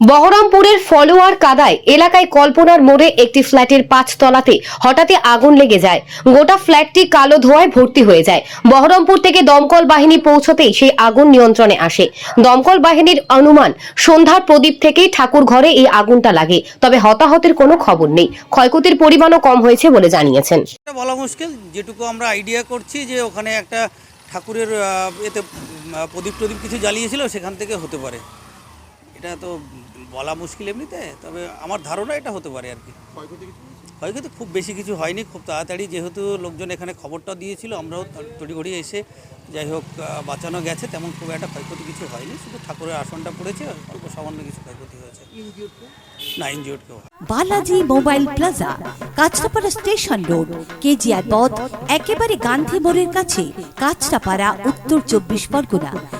বহরমপুরের ফলোয়ার কাদায় এলাকায় কল্পনার মোড়ে একটি ফ্ল্যাটের পাঁচ তলাতে হঠাৎই আগুন লেগে যায়। গোটা ফ্ল্যাটটি কালো ধোঁয়ায় ভর্তি হয়ে যায়। বহরমপুর থেকে দমকল বাহিনী পৌঁছতেই সেই আগুন নিয়ন্ত্রণে আসে। দমকল বাহিনীর অনুমান, সন্ধ্যার প্রদীপ থেকেই ঠাকুর ঘরে এই আগুনটা লাগে। তবে হতাহতের কোনো খবর নেই। ক্ষয়ক্ষতির পরিমাণও কম হয়েছে বলে জানিয়েছেন। বলা মুশকিল। যেটুকু আমরা আইডিয়া করছি যে ওখানে একটা ঠাকুরের এতে প্রদীপ কিছু জ্বালিয়েছিল, সেখান থেকে হতে পারে। এটা তো বলা মুশকিল এমনিতে তবে আমার ধারণা এটা হতে পারে আর কি। ক্ষয়ক্ষতি খুব বেশি কিছু হয়নি খুব তাড়াতাড়ি। যেহেতু লোকজন এখানে খবরটা দিয়েছিল আমরাও তড়িঘড়ি এসে যাই হোক বাঁচানো গেছে তেমন খুব একটা ক্ষয়ক্ষতি কিছু হয়নি। শুধু ঠাকুরের আসনটা পড়েছে অল্প সামান্য কিছু ক্ষয়ক্ষতি হয়েছে। না ইনজিওর্ড কেউ Balaji mobile plaza Kanchrapara station road KGR পথ একেবারে গান্ধী মোড়ের কাছে কাঁচরাপাড়া উত্তর চব্বিশ পরগনা।